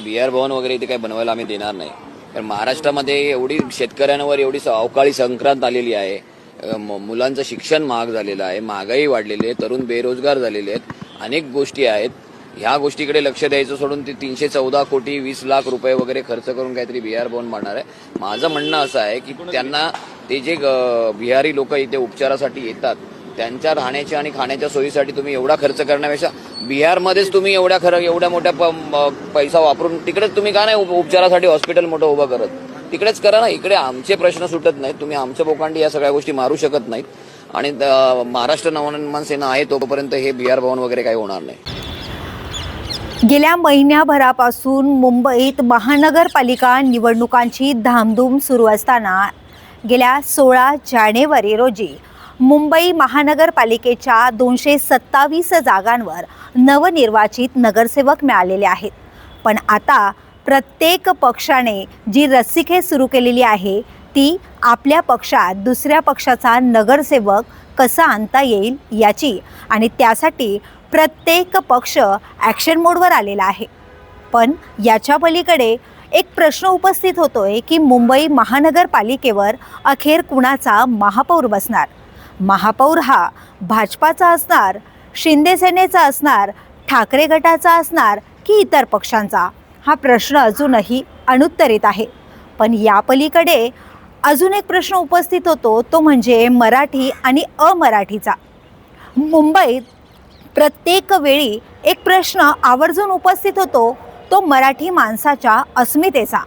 बिहार भवन वगैरे इथे काही बनवायला आम्ही देणार नाही. कारण महाराष्ट्रामध्ये एवढी शेतकऱ्यांवर एवढी अवकाळी संक्रांत आलेली आहे. म- मुलांचं शिक्षण महाग झालेलं आहे. महागाई वाढलेली आहे. तरुण बेरोजगार झालेले आहेत. अनेक गोष्टी आहेत. ह्या गोष्टीकडे लक्ष द्यायचं सोडून ते तीनशे चौदा कोटी वीस लाख रुपये वगैरे खर्च करून काहीतरी बिहार भवन बांधणार आहे. माझं म्हणणं असं आहे की त्यांना ते जे बिहारी लोक इथे उपचारासाठी येतात त्यांच्या राहण्याच्या आणि खाण्याच्या सोयीसाठी तुम्ही एवढा खर्च करण्यापेक्षा बिहारमध्येच तुम्ही एवढ्या खरं एवढ्या मोठ्या प- पैसा वापरून तिकडेच तुम्ही का नाही उपचारासाठी हॉस्पिटल मोठं उभं करत? तिकडेच करा ना इकडे आमचे प्रश्न सुटत नाहीत. तुम्ही आमच्या बोकांडी या सगळ्या गोष्टी मारू शकत नाहीत. आणि महाराष्ट्र नवनिर्माण सेना आहे तोपर्यंत हे बिहार भवन वगैरे काही होणार नाही. गेल्या महिन्याभरापासून मुंबईत महानगरपालिका निवडणुकांची धामधूम सुरू असताना गेल्या सोळा जानेवारी रोजी मुंबई महानगरपालिकेच्या दोनशे सत्तावीस जागांवर नवनिर्वाचित नगरसेवक मिळालेले आहेत. पण आता प्रत्येक पक्षाने जी रस्सीखेच सुरू केलेली आहे ती आपल्या पक्षात दुसऱ्या पक्षाचा नगरसेवक कसा आणता येईल याची आणि त्यासाठी प्रत्येक पक्ष ॲक्शन मोडवर आलेला आहे. पण याच्या पलीकडे एक प्रश्न उपस्थित होतोय की मुंबई महानगरपालिकेवर अखेर कुणाचा महापौर बसणार? महापौर हा भाजपाचा असणार शिंदेसेनेचा असणार ठाकरे गटाचा असणार की इतर पक्षांचा? हा प्रश्न अजूनही अनुत्तरित आहे. पण या पलीकडे अजून एक प्रश्न उपस्थित होतो तो म्हणजे मराठी आणि अमराठीचा. मुंबईत प्रत्येक वेळी एक प्रश्न आवर्जून उपस्थित होतो तो मराठी माणसाच्या अस्मितेचा.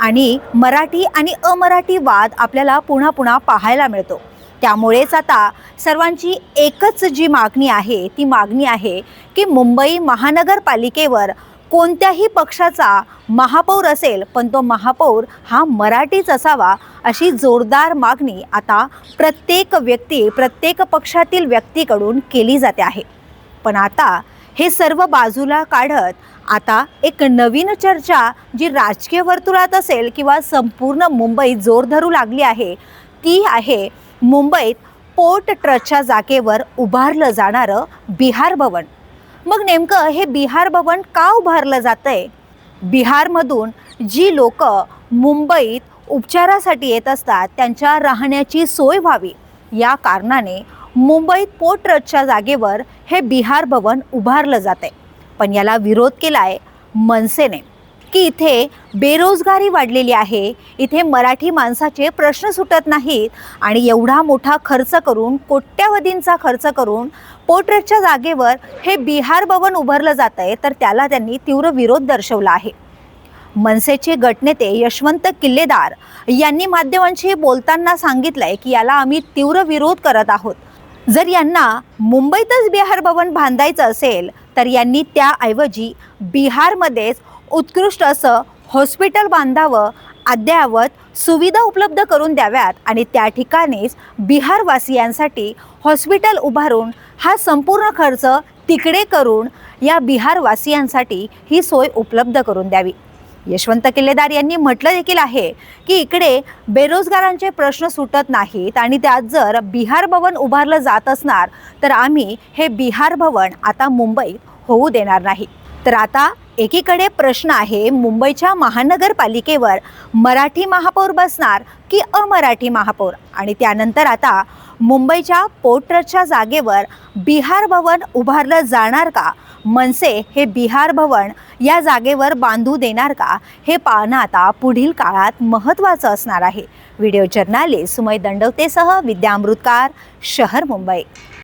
आणि मराठी आणि अमराठी वाद आपल्याला पुन्हा पुन्हा पाहायला मिळतो. त्यामुळेच आता सर्वांची एकच जी मागणी आहे ती मागणी आहे की मुंबई महानगरपालिकेवर कोणत्याही पक्षाचा महापौर असेल पण तो महापौर हा मराठीच असावा अशी जोरदार मागणी आता प्रत्येक व्यक्ती प्रत्येक पक्षातील व्यक्तीकडून केली जाते आहे. पण आता हे सर्व बाजूला काढत आता एक नवीन चर्चा जी राजकीय वर्तुळात असेल किंवा संपूर्ण मुंबईत जोर धरू लागली आहे ती आहे मुंबईत पोर्ट ट्रस्टच्या जागेवर उभारलं जाणारं बिहार भवन. मग नेमकं हे बिहार भवन का उभारलं जातंय? बिहारमधून जी लोक मुंबईत उपचारासाठी येत असतात त्यांच्या राहण्याची सोय व्हावी या कारणाने मुंबईत पोर्ट ट्रस्टच्या जागेवर हे बिहार भवन उभारलं जात आहे पण याला विरोध केला आहे मनसेने. की इथे बेरोजगारी वाढलेली आहे. इथे मराठी माणसाचे प्रश्न सुटत नाहीत आणि एवढा मोठा खर्च करून कोट्यावधींचा खर्च करून पोर्ट्रेटच्या जागेवर हे बिहार भवन उभारलं जात आहे तर त्याला त्यांनी तीव्र विरोध दर्शवला आहे. मनसेचे गटनेते यशवंत किल्लेदार यांनी माध्यमांशी बोलताना सांगितलंय की याला आम्ही तीव्र विरोध करत आहोत. जर यांना मुंबईतच बिहार भवन बांधायचं असेल तर यांनी त्याऐवजी बिहारमध्येच उत्कृष्ट असं हॉस्पिटल बांधावं अद्ययावत सुविधा उपलब्ध करून द्याव्यात आणि त्या ठिकाणीच बिहारवासियांसाठी हॉस्पिटल उभारून हा संपूर्ण खर्च तिकडे करून या बिहारवासियांसाठी ही सोय उपलब्ध करून द्यावी. यशवंत किल्लेदार यांनी म्हटलं देखील आहे की इकडे बेरोजगारांचे प्रश्न सुटत नाहीत आणि त्यात जर बिहार भवन उभारलं जात असणार तर आम्ही हे बिहार भवन आता मुंबईत होऊ देणार नाही. तर आता एकीकडे प्रश्न आहे मुंबईच्या महानगरपालिकेवर मराठी महापौर बसणार की अमराठी महापौर? आणि त्यानंतर आता मुंबईच्या पोटरच्या जागेवर बिहार भवन उभारलं जाणार का? मनसे हे बिहार भवन या जागेवर बांधू देणार का? हे पाहणं आता पुढील काळात महत्त्वाचं असणार आहे. व्हिडिओ जर्नालिस्ट सुमय दंडवतेसह विद्यामृतकार शहर मुंबई.